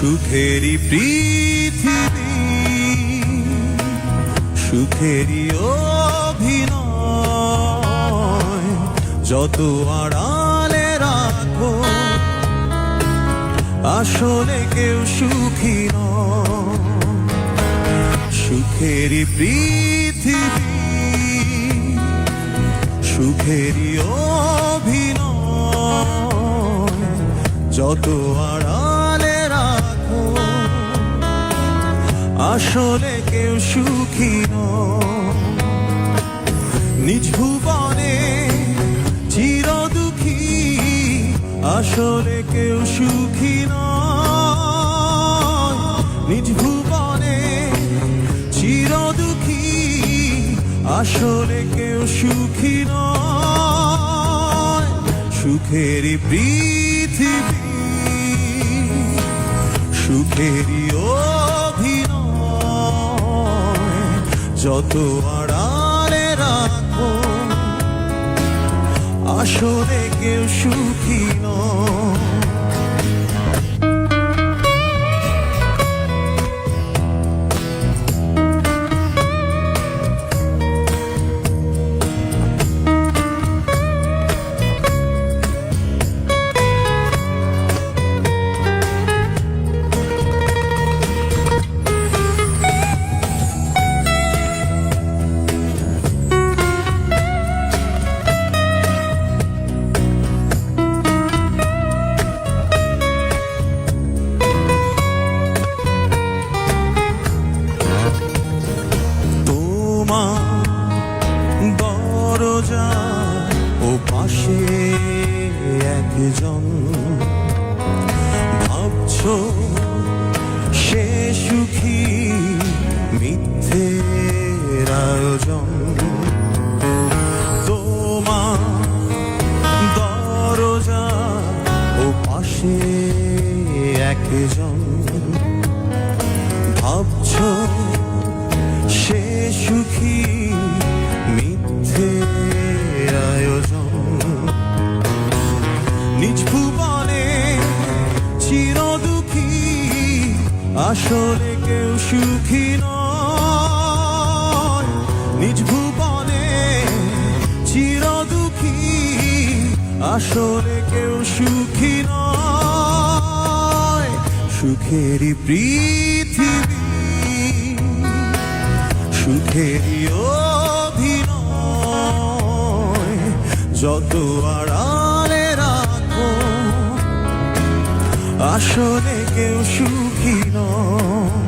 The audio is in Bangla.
সুখেরই পৃথিবী, সুখেরই অভিনয়, যত আড়ালে রাখো, আসলে কেউ সুখী নয়। সুখেরই পৃথিবী, সুখেরই অভিনয়, যত আড়ালে আসলে কেউ সুখী ভুবনে চির দুঃখী আসলে কেউ সুখী ভুবনে চির দুঃখী আসলে কেউ সুখী নয়। সুখেরই পৃথিবী, সুখেরই অভিনয় যত আড়ালে রাখো আসলে কেউ সুখী নয়। ও পাশে একজন। ভাবছ সে সুখী মিথ্যে আয়োজন। তোমার দরজা ও পাশে একজন। ভাবছ সে সুখী মিথ্যে আসলে কেউ সুখী নয়। নিজ ভুবনে চির দুঃখী আসলে কেউ সুখী নয়। সুখেরই পৃথিবী সুখেরই অভিনয়, যত আড়ালে আসলে কেউ সুখী নয়।